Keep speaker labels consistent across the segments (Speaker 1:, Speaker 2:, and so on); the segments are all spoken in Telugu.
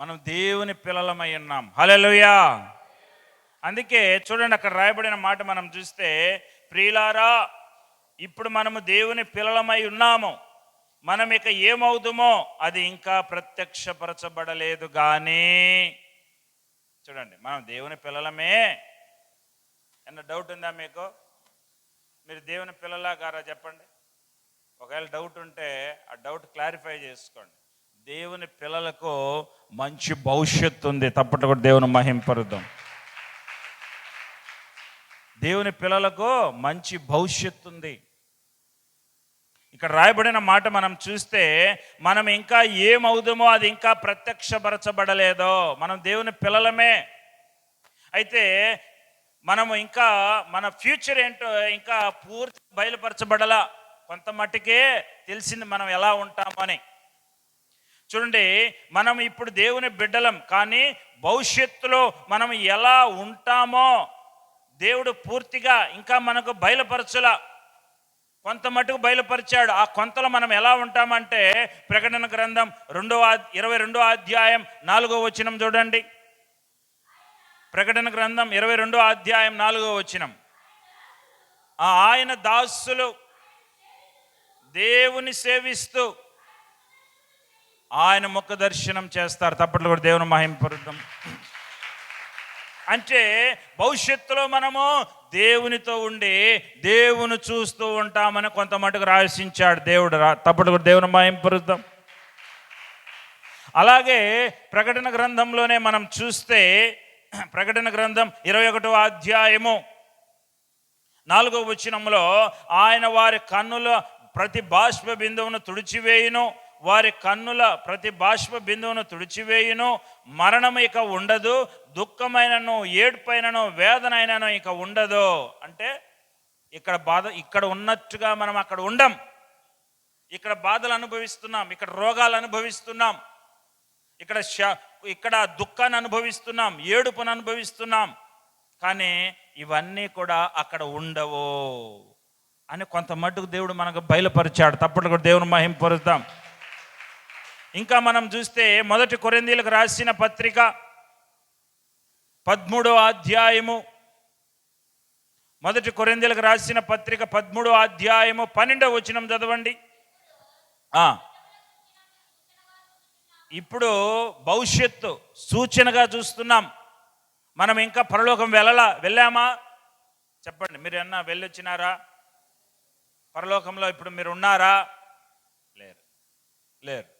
Speaker 1: మనం దేవుని పిల్లలమై ఉన్నాం. హల్లెలూయా. అందుకే చూడండి అక్కడ రాయబడిన మాట మనం చూస్తే ప్రియులారా ఇప్పుడు మనము దేవుని పిల్లలమై ఉన్నాము. మనం ఇక ఏమవుదుమో అది ఇంకా ప్రత్యక్షపరచబడలేదు కానీ చూడండి మనం దేవుని పిల్లలమే అన్న డౌట్ ఉందా మీకు? మీరు దేవుని పిల్లలా గారా చెప్పండి? ఒకవేళ డౌట్ ఉంటే ఆ డౌట్ క్లారిఫై చేసుకోండి. దేవుని పిల్లలకు మంచి భవిష్యత్తు ఉంది. తప్పట కూడా దేవుని మహింపరుద్దాం. దేవుని పిల్లలకు మంచి భవిష్యత్తు ఉంది. ఇక్కడ రాయబడిన మాట మనం చూస్తే మనం ఇంకా ఏమవుదామో అది ఇంకా ప్రత్యక్షపరచబడలేదో. మనం దేవుని పిల్లలమే. అయితే మనము ఇంకా మన ఫ్యూచర్ ఏంటో ఇంకా పూర్తి బయలుపరచబడలా. కొంత మట్టుకే తెలిసింది మనం ఎలా ఉంటామని. చూడండి మనం ఇప్పుడు దేవుని బిడ్డలం కానీ భవిష్యత్తులో మనం ఎలా ఉంటామో దేవుడు పూర్తిగా ఇంకా మనకు బయలుపరచలా. కొంత మటుకు బయలుపరిచాడు. ఆ కొంతలో మనం ఎలా ఉంటామంటే ప్రకటన గ్రంథం రెండో ఇరవై రెండో అధ్యాయం నాలుగో వచనం చూడండి. ప్రకటన గ్రంథం ఇరవై రెండో అధ్యాయం నాలుగో వచనం. ఆ ఆయన దాసులు దేవుని సేవిస్తూ ఆయన ముఖ దర్శనం చేస్తారు. తప్పట్లు కూడా దేవుని మహింపరుద్దాం అంటే భవిష్యత్తులో మనము దేవునితో ఉండి దేవుని చూస్తూ ఉంటామని కొంత మటుకు రాసించాడు దేవుడు. రా- తప్పటి కూడా దేవుని మహింపరుద్దాం అలాగే ప్రకటన గ్రంథంలోనే మనం చూస్తే ప్రకటన గ్రంథం ఇరవై ఒకటో అధ్యాయము నాలుగో వచనంలో ఆయన వారి కన్నుల ప్రతి బాష్ప బిందువును తుడిచివేయును. వారి కన్నుల ప్రతి బాష్ప బిందువును తుడిచివేయును మరణం ఇక ఉండదు దుఃఖమైనను ఏడ్పైనను వేదనైనను ఇక ఉండదు. అంటే ఇక్కడ బాధ ఇక్కడ ఉన్నట్టుగా మనం అక్కడ ఉండం. ఇక్కడ బాధలు అనుభవిస్తున్నాం ఇక్కడ రోగాలు అనుభవిస్తున్నాం ఇక్కడ శ- ఇక్కడ దుఃఖాన్ని అనుభవిస్తున్నాం ఏడుపును అనుభవిస్తున్నాం. కానీ ఇవన్నీ కూడా అక్కడ ఉండవు అని కొంత మట్టుకు దేవుడు మనకు బయలుపరిచాడు. తప్పటి కూడా దేవుని మహింపరుద్దాం ఇంకా మనం చూస్తే మొదటి కొరిందీలకు రాసిన పత్రిక పద్మూడో అధ్యాయము. మొదటి కొరిందీలకు రాసిన పత్రిక పద్మూడో అధ్యాయము పన్నెండో వచనం చదవండి. ఇప్పుడు భవిష్యత్తు సూచనగా చూస్తున్నాం. మనం ఇంకా పరలోకం వెళ్ళలా? వెళ్ళామా? చెప్పండి మీరు ఎన్నా వెళ్ళొచ్చినారా? పరలోకంలో ఇప్పుడు మీరు ఉన్నారా? లేరు. లేరు.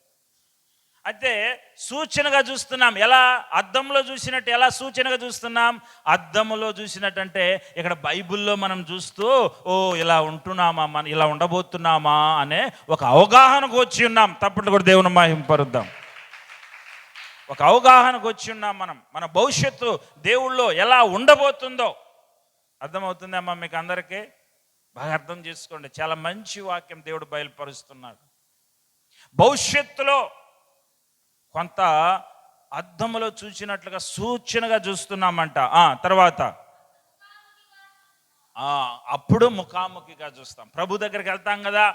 Speaker 1: అయితే సూచనగా చూస్తున్నాం. ఎలా? అద్దంలో చూసినట్టు ఎలా సూచనగా చూస్తున్నాం? అద్దంలో చూసినట్టు అంటే ఇక్కడ బైబిల్లో మనం చూస్తూ ఓ ఇలా ఉంటున్నామా? మనం ఇలా ఉండబోతున్నామా? అనే ఒక అవగాహనకు వచ్చి ఉన్నాం. తప్పట్లు కూడా దేవుని మహింపరుద్దాం ఒక అవగాహనకు వచ్చి ఉన్నాం మనం. మన భవిష్యత్తు దేవుళ్ళో ఎలా ఉండబోతుందో. అర్థమవుతుందమ్మా మీకు అందరికీ? బాగా అర్థం చేసుకోండి. చాలా మంచి వాక్యం దేవుడు బయలుపరుస్తున్నాడు. భవిష్యత్తులో కొంత అర్థములో చూసినట్లుగా సూచనగా చూస్తున్నామంట. తర్వాత. అప్పుడు ముఖాముఖిగా చూస్తాం. ప్రభు దగ్గరికి వెళ్తాం కదా.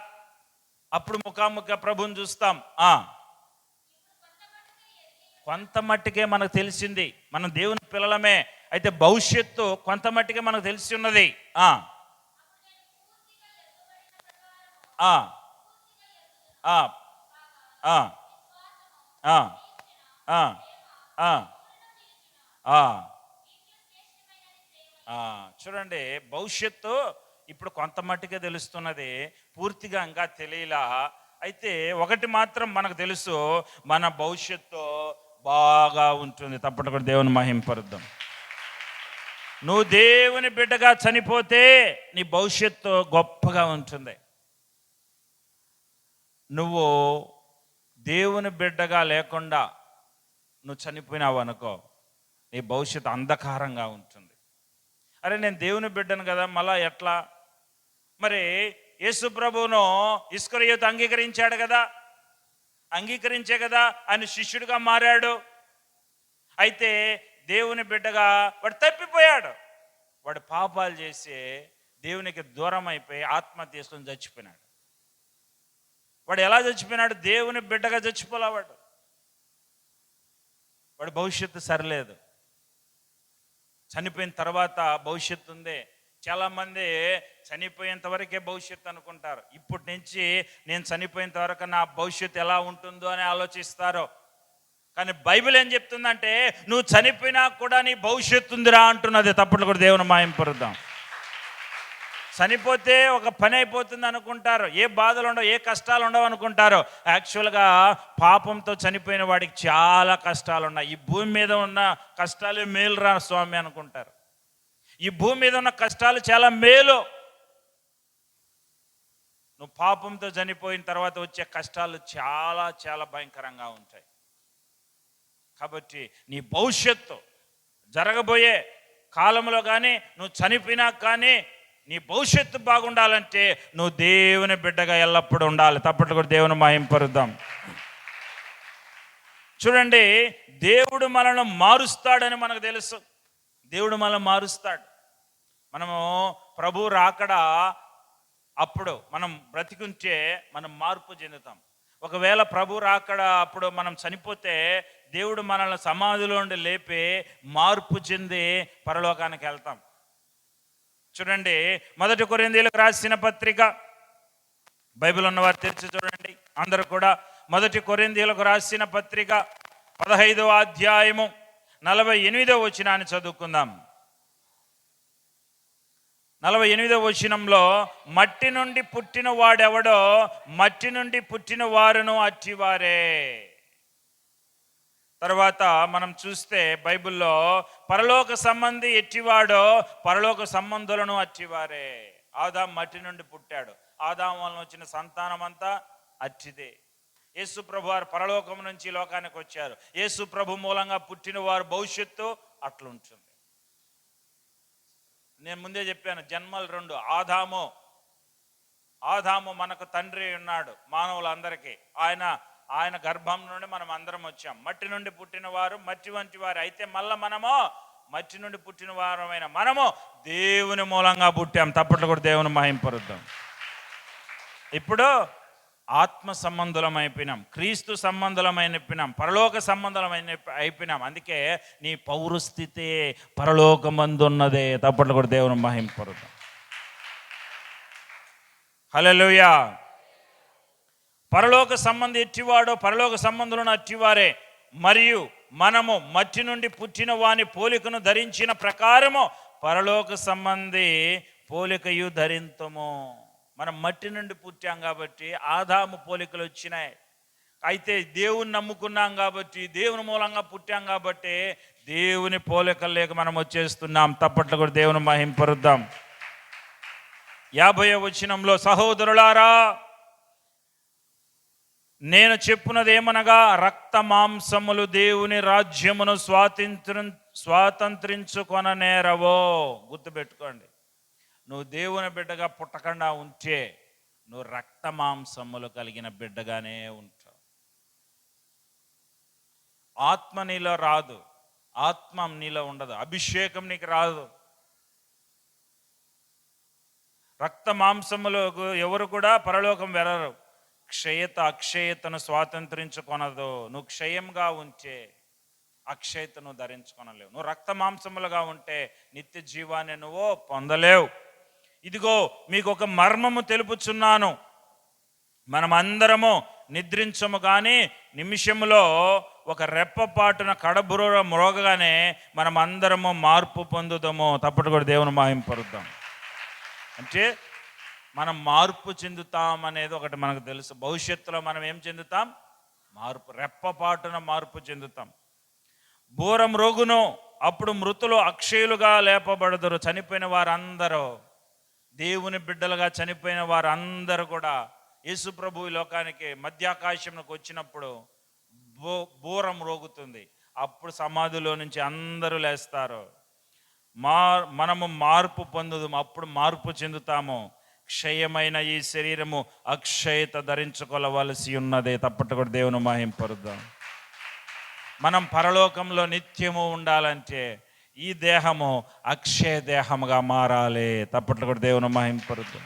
Speaker 1: అప్పుడు ముఖాముఖిగా ప్రభుని చూస్తాం. కొంత మట్టుకే మనకు తెలిసింది. మనం దేవుని పిల్లలమే. అయితే భవిష్యత్తు కొంత మట్టుకే మనకు తెలిసి ఉన్నది. ఆ. ఆ. ఆ. చూడండి భవిష్యత్తు ఇప్పుడు కొంత మట్టుకే తెలుస్తున్నది పూర్తిగా ఇంకా తెలియలా. అయితే ఒకటి మాత్రం మనకు తెలుసు మన భవిష్యత్తు బాగా ఉంటుంది. తప్పకుండా దేవుని మహింపరుద్దాం నువ్వు దేవుని బిడ్డగా చనిపోతే నీ భవిష్యత్తు గొప్పగా ఉంటుంది. నువ్వు దేవుని బిడ్డగా లేకుండా నువ్వు చనిపోయినావు అనుకో నీ భవిష్యత్తు అంధకారంగా ఉంటుంది. అరే నేను దేవుని బిడ్డను కదా మళ్ళా ఎట్లా? మరి యేసు ప్రభువును ఇస్కరియోతు అంగీకరించాడు కదా? అంగీకరించే కదా? ఆయన శిష్యుడిగా మారాడు. అయితే దేవుని బిడ్డగా వాడు తప్పిపోయాడు. వాడు పాపాలు చేసి దేవునికి దూరం అయిపోయి ఆత్మహత్య తీసుకొని చచ్చిపోయినాడు. వాడు ఎలా చచ్చిపోయినాడు? దేవుని బిడ్డగా చచ్చిపోలా వాడు? వాడి భవిష్యత్తు సరిలేదు. చనిపోయిన తర్వాత భవిష్యత్తు ఉంది. చాలామంది చనిపోయేంత వరకే భవిష్యత్తు అనుకుంటారు. ఇప్పటి నుంచి నేను చనిపోయేంత వరకు నా భవిష్యత్తు ఎలా ఉంటుందో అని ఆలోచిస్తారు. కానీ బైబిల్ ఏం చెప్తుందంటే నువ్వు చనిపోయినా కూడా నీ భవిష్యత్తు ఉందిరా అంటున్నది. తప్పట్లు కూడా దేవుని మాయం మాయింపరుద్దాం చనిపోతే ఒక పని అయిపోతుంది అనుకుంటారు. ఏ బాధలు ఉండవు ఏ కష్టాలు ఉండవు అనుకుంటారు. యాక్చువల్గా పాపంతో చనిపోయిన వాడికి చాలా కష్టాలు ఉన్నాయి ఈ భూమి మీద ఉన్న కష్టాలు మేలురా స్వామి అనుకుంటారు. ఈ భూమి మీద ఉన్న కష్టాలు చాలా మేలు. నువ్వు పాపంతో చనిపోయిన తర్వాత వచ్చే కష్టాలు చాలా చాలా భయంకరంగా ఉంటాయి. కాబట్టి నీ భవిష్యత్తు జరగబోయే కాలంలో కానీ నువ్వు చనిపోయినా కానీ నీ భవిష్యత్తు బాగుండాలంటే నువ్వు దేవుని బిడ్డగా ఎల్లప్పుడూ ఉండాలి. తప్పట్లు కూడా దేవుని మాయింపరుద్దాం చూడండి దేవుడు మనల్ని మారుస్తాడని మనకు తెలుసు. దేవుడు మనల్ని మారుస్తాడు. మనము ప్రభు రాకడా అప్పుడు మనం బ్రతికుంటే మనం మార్పు చెందుతాం. ఒకవేళ ప్రభు రాకడ అప్పుడు మనం చనిపోతే దేవుడు మనల్ని సమాధిలో ఉండి లేపి మార్పు చెంది పరలోకానికి వెళ్తాం. చూడండి మొదటి కొరిందీలకు రాసిన పత్రిక. బైబిల్ ఉన్నవారు తెరిచి చూడండి అందరూ కూడా మొదటి కొరిందీలకు రాసిన పత్రిక పదహైదవ అధ్యాయము నలభై ఎనిమిదవ వచనాన్ని చదువుకుందాం. నలభై ఎనిమిదవ వచనంలో మట్టి నుండి పుట్టిన వాడెవడో మట్టి నుండి పుట్టిన వారును అట్టివారే. తర్వాత మనం చూస్తే బైబిల్లో పరలోక సంబంధి ఎట్టివాడో పరలోక సంబంధులను అట్టివారే. ఆదాం మట్టి నుండి పుట్టాడు. ఆదాం వలన వచ్చిన సంతానం అంతా అట్టిదే. యేసు ప్రభు వారు పరలోకం నుంచి ఈ లోకానికి వచ్చారు. యేసు ప్రభు మూలంగా పుట్టిన వారు భవిష్యత్తు అట్లుంటుంది. నేను ముందే చెప్పాను జన్మలు రెండు ఆదాము. ఆదాము మనకు తండ్రి ఉన్నాడు మానవులందరికీ. ఆయన ఆయన గర్భం నుండి మనం అందరం వచ్చాం. మట్టి నుండి పుట్టిన వారు మట్టి వంటి వారు అయితే మళ్ళా మనము మట్టి నుండి పుట్టిన వారమైన మనము దేవుని మూలంగా పుట్టాం. తప్పట్లు కూడా దేవుని మహింపరుద్దాం ఇప్పుడు ఆత్మ సంబంధులం అయిపోయినాం. క్రీస్తు సంబంధులమైన అయిపోయినాం పరలోక సంబంధులమైన అయిపోయినాం. అందుకే నీ పౌరస్థితే పరలోకమందున్నదే. తప్పట్లు కూడా దేవుని మహింపరుద్దాం హలో పరలోక సంబంధి ఎట్టివాడో పరలోక సంబంధులను అట్టివారే. మరియు మనము మట్టి నుండి పుట్టిన వాని పోలికను ధరించిన ప్రకారము పరలోక సంబంధి పోలికయు ధరింతము. మనం మట్టి నుండి పుట్టాం కాబట్టి ఆదాము పోలికలు వచ్చినాయి. అయితే దేవుని నమ్ముకున్నాం కాబట్టి దేవుని మూలంగా పుట్టాం కాబట్టి దేవుని పోలికలు లేక మనం వచ్చేస్తున్నాం. తప్పట్లు కూడా దేవుని మహింపరుద్దాం. యాభై వచనంలో సహోదరులారా నేను చెప్పున్నది రక్త మాంసములు దేవుని రాజ్యమును స్వాతంత్ర స్వాతంత్రించుకొననేరవో గుర్తుపెట్టుకోండి. నువ్వు దేవుని బిడ్డగా పుట్టకుండా ఉంటే నువ్వు రక్త మాంసములు కలిగిన బిడ్డగానే ఉంటావు. ఆత్మ నీలో రాదు. ఆత్మ నీలో ఉండదు. అభిషేకం నీకు రాదు. రక్త మాంసములకు ఎవరు కూడా పరలోకం వెరరు క్షయత అక్షయతను స్వాతంత్రించుకొనదు. నువ్వు క్షయంగా ఉంచే అక్షయతను ధరించుకొనలేవు. నువ్వు రక్త మాంసములుగా ఉంటే నిత్య జీవాన్ని నువ్వు పొందలేవు. ఇదిగో మీకు ఒక మర్మము తెలుపుచున్నాను. మనమందరము నిద్రించము కానీ నిమిషములో ఒక రెప్పపాటున కడబుర మ్రోగగానే మనం అందరము మార్పు పొందుదాము. తప్పటి కూడా దేవుని మాయింపరుద్దాం అంటే మనం మార్పు చెందుతాం అనేది ఒకటి మనకు తెలుసు. భవిష్యత్తులో మనం ఏం చెందుతాం? మార్పు రెప్పపాటున మార్పు చెందుతాం. బూరం రోగును అప్పుడు మృతులు అక్షయులుగా లేపబడదురు. చనిపోయిన వారందరూ దేవుని బిడ్డలుగా చనిపోయిన వారందరూ కూడా యేసుప్రభు ఈ లోకానికి మధ్యాకాశంలోకి వచ్చినప్పుడు బో బూరం రోగుతుంది. అప్పుడు సమాధిలో నుంచి అందరూ లేస్తారు. మా మనము మార్పు పొందుదాము అప్పుడు మార్పు చెందుతాము. క్షయమైన ఈ శరీరము అక్షయత ధరించుకోవలసి ఉన్నదే. తప్పట్టు దేవుని మహింపరుద్దాం మనం పరలోకంలో నిత్యము ఉండాలంటే ఈ దేహము అక్షయ దేహముగా మారాలి. తప్పట్లు దేవుని మహింపరుద్దాం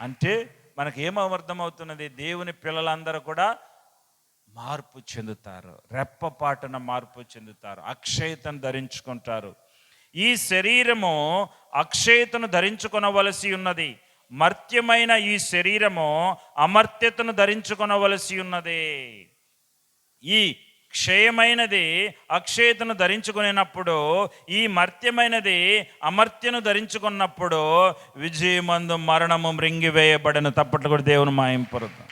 Speaker 1: అంటే మనకి ఏమర్థమవుతున్నది అర్థమవుతున్నది? దేవుని పిల్లలందరూ కూడా మార్పు చెందుతారు. రెప్పపాటున మార్పు చెందుతారు. అక్షయతను ధరించుకుంటారు. ఈ శరీరము అక్షయతను ధరించుకొనవలసి ఉన్నది. మర్త్యమైన ఈ శరీరము అమర్త్యతను ధరించుకొనవలసి ఉన్నది. ఈ క్షయమైనది అక్షయతను ధరించుకునేటప్పుడు ఈ మర్త్యమైనది అమర్త్యను ధరించుకున్నప్పుడు విజయమందు మరణము మృంగివేయబడిన తప్పట్లు కూడా దేవుని మాయింపరుదు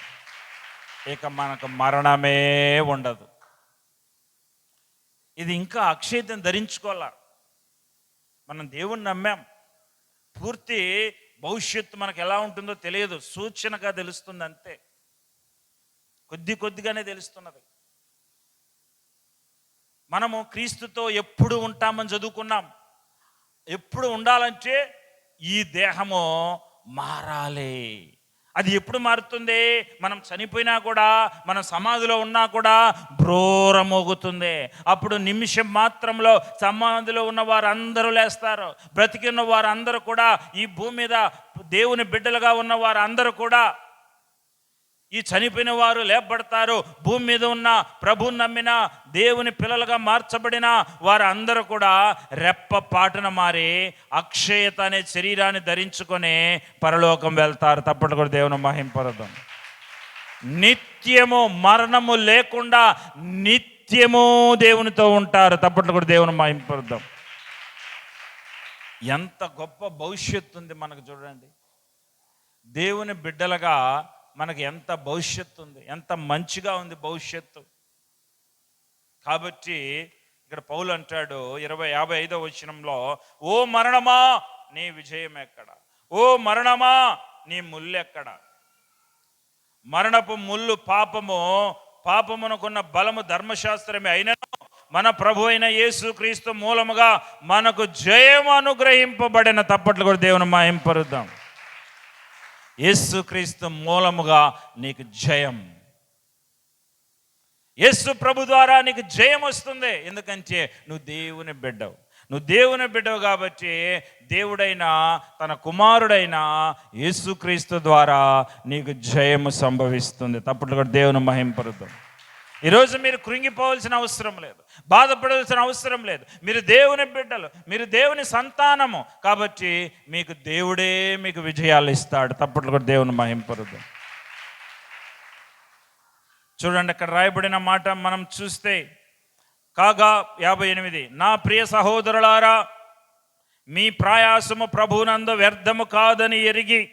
Speaker 1: ఇక మనకు మరణమే ఉండదు. ఇది ఇంకా అక్షయతను ధరించుకోవాల? మనం దేవుణ్ణి నమ్మాం. పూర్తి భవిష్యత్తు మనకు ఎలా ఉంటుందో తెలియదు. సూచనగా తెలుస్తుంది అంతే. కొద్ది కొద్దిగానే తెలుస్తున్నది. మనము క్రీస్తుతో ఎప్పుడు ఉంటామని చదువుకున్నాం. ఎప్పుడు ఉండాలంటే ఈ దేహము మారాలి. అది ఎప్పుడు మారుతుంది? మనం చనిపోయినా కూడా మనం సమాధిలో ఉన్నా కూడా బ్రోరమోగుతుంది అప్పుడు నిమిషం మాత్రంలో సమాధిలో ఉన్న వారందరూ అందరూ లేస్తారు. బ్రతికి ఉన్న కూడా ఈ భూమి మీద దేవుని బిడ్డలుగా ఉన్న వారందరూ అందరూ కూడా ఈ చనిపోయిన వారు లేపబడతారు. భూమి మీద ఉన్న ప్రభు నమ్మిన దేవుని పిల్లలుగా మార్చబడిన వారు అందరూ కూడా రెప్ప పాటున మారి అక్షయత అనే శరీరాన్ని ధరించుకొని పరలోకం వెళ్తారు. తప్పటి కూడా దేవుని మహింపరదం నిత్యము మరణము లేకుండా నిత్యము దేవునితో ఉంటారు. తప్పట్లు కూడా దేవుని మహింపరదం ఎంత గొప్ప భవిష్యత్తు ఉంది మనకు చూడండి. దేవుని బిడ్డలుగా మనకు ఎంత భవిష్యత్తు ఉంది ఎంత మంచిగా ఉంది భవిష్యత్తు. కాబట్టి ఇక్కడ పౌలు అంటాడు ఇరవై యాభై ఐదో వచనంలో ఓ మరణమా నీ విజయం ఎక్కడ ఓ మరణమా నీ ముళ్ళు ఎక్కడ మరణపు ముళ్ళు పాపము పాపమునకున్న బలము ధర్మశాస్త్రమే. అయినను మన ప్రభు అయిన యేసు క్రీస్తు మూలముగా మనకు జయం అనుగ్రహింపబడిన తప్పట్లు కూడా దేవుని మాయింపరుద్దాం యేసుక్రీస్తు మూలముగా నీకు జయం. యేసు ప్రభు ద్వారా నీకు జయం వస్తుంది. ఎందుకంటే నువ్వు దేవుని బిడ్డవు. నువ్వు దేవుని బిడ్డవు కాబట్టి దేవుడైన తన కుమారుడైన యేసుక్రీస్తు ద్వారా నీకు జయము సంభవిస్తుంది. తప్పట్లు కూడా దేవుని మహింపరుద్దాం. ఈరోజు మీరు కృంగిపోవాల్సిన అవసరం లేదు బాధపడవలసిన అవసరం లేదు. మీరు దేవుని బిడ్డలు మీరు దేవుని సంతానము. కాబట్టి మీకు దేవుడే మీకు విజయాలు ఇస్తాడు. తప్పట్లు కూడా దేవుని మహింపరుద్దాం చూడండి అక్కడ రాయబడిన మాట మనం చూస్తే కాగా యాభై ఎనిమిది నా ప్రియ సహోదరులారా మీ ప్రయాసము ప్రభునందు వ్యర్థము కాదని ఎరిగి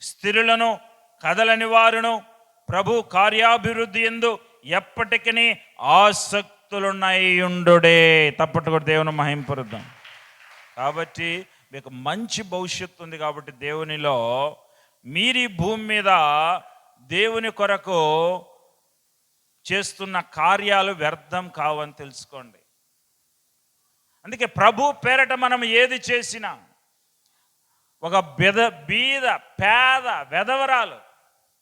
Speaker 1: స్థిరులను కదలని వారును ప్రభు కార్యాభివృద్ధి ఎందు ఎప్పటికీ ఆసక్తులున్నాయుండుడే తప్పటి కూడా దేవుని మహింపరుద్దాం కాబట్టి మీకు మంచి భవిష్యత్తు ఉంది కాబట్టి దేవునిలో మీరు ఈ భూమి మీద దేవుని కొరకు చేస్తున్న కార్యాలు వ్యర్థం కావని తెలుసుకోండి. అందుకే ప్రభు పేరట మనం ఏది చేసినా ఒక బెద బీద పేద వెధవరాలు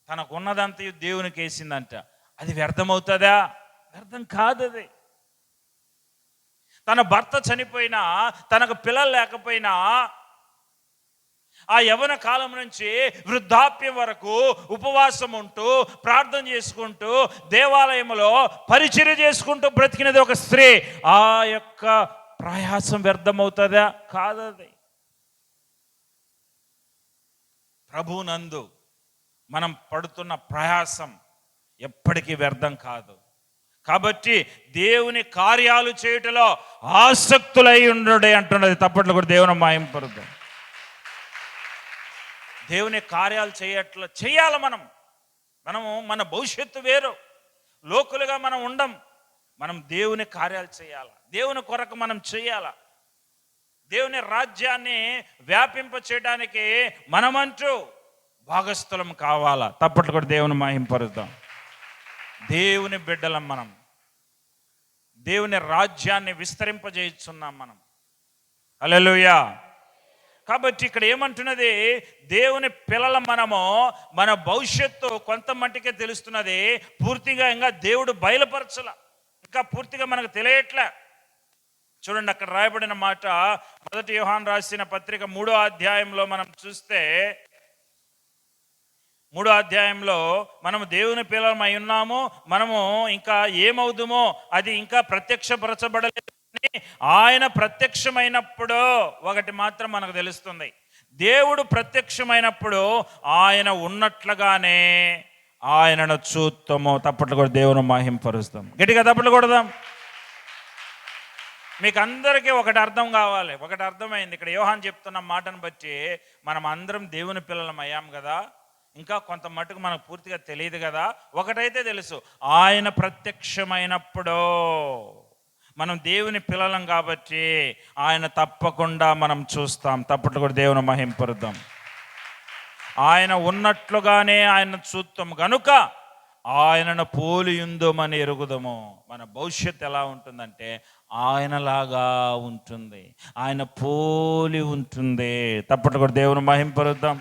Speaker 1: తనకున్నదంతా దేవునికి వేసిందంట అది వ్యర్థమవుతుందా? వ్యర్థం కాదు అది తన భర్త చనిపోయినా తనకు పిల్లలు లేకపోయినా ఆ యవన కాలం నుంచి వృద్ధాప్యం వరకు ఉపవాసం ఉంటూ ప్రార్థన చేసుకుంటూ దేవాలయంలో పరిచర్య చేసుకుంటూ బ్రతికినది ఒక స్త్రీ. ఆ యొక్క ప్రయాసం వ్యర్థమవుతుందా? కాదది. ప్రభునందు మనం పడుతున్న ప్రయాసం ఎప్పటికీ వ్యర్థం కాదు. కాబట్టి దేవుని కార్యాలు చేయుటలో ఆసక్తులై ఉండడే అంటున్నది తప్పట్లు కూడా దేవుని మాయింపరుద్దాం దేవుని కార్యాలు చేయట్ల చేయాలి మనం. మనము మన భవిష్యత్తు వేరు. లోకులుగా మనం ఉండం. మనం దేవుని కార్యాలు చేయాల. దేవుని కొరకు మనం చేయాల. దేవుని రాజ్యాన్ని వ్యాపింప చేయడానికి మనమంటూ భాగస్థలం కావాలా. తప్పట్లు కూడా దేవుని మాహింపరుద్దాం దేవుని బిడ్డలం మనం. దేవుని రాజ్యాన్ని విస్తరింపజేస్తున్నాం మనం. అలెలుయా కాబట్టి ఇక్కడ ఏమంటున్నది? దేవుని పిల్లల మనము మన భవిష్యత్తు కొంత మట్టికే తెలుస్తున్నది. పూర్తిగా ఇంకా దేవుడు బయలుపరచల. ఇంకా పూర్తిగా మనకు తెలియట్లే. చూడండి అక్కడ రాయబడిన మాట. మొదటి యోహాన్ రాసిన పత్రిక మూడో అధ్యాయంలో మనం చూస్తే మూడో అధ్యాయంలో మనము దేవుని పిల్లలమై ఉన్నాము మనము ఇంకా ఏమవుదుమో అది ఇంకా ప్రత్యక్షపరచబడలేదు కానీ ఆయన ప్రత్యక్షమైనప్పుడు ఒకటి మాత్రం మనకు తెలుస్తుంది. దేవుడు ప్రత్యక్షమైనప్పుడు ఆయన ఉన్నట్లుగానే ఆయనను చూస్తాము తప్పట్లు కూడా దేవుని మహింపరుస్తాం గట్టిగా తప్పట్లు కొడదాం. మీకు అందరికీ ఒకటి అర్థం కావాలి. ఒకటి అర్థమైంది. ఇక్కడ యోహాన్ చెప్తున్న మాటను బట్టి మనం అందరం దేవుని పిల్లలం అయ్యాం కదా. ఇంకా కొంత మటుకు మనకు పూర్తిగా తెలియదు కదా. ఒకటైతే తెలుసు ఆయన ప్రత్యక్షమైనప్పుడు. మనం దేవుని పిల్లలం కాబట్టి ఆయన తప్పకుండా మనం చూస్తాం. తప్పట్లు కూడా దేవుని మహింపరుద్దాం ఆయన ఉన్నట్లుగానే ఆయన చూస్తాం గనుక ఆయనను పోలియుందోమని ఎరుగుదము. మన భవిష్యత్తు ఎలా ఉంటుందంటే ఆయనలాగా ఉంటుంది. ఆయన పోలి ఉంటుంది. తప్పట్లు కూడా దేవుని మహింపరుద్దాం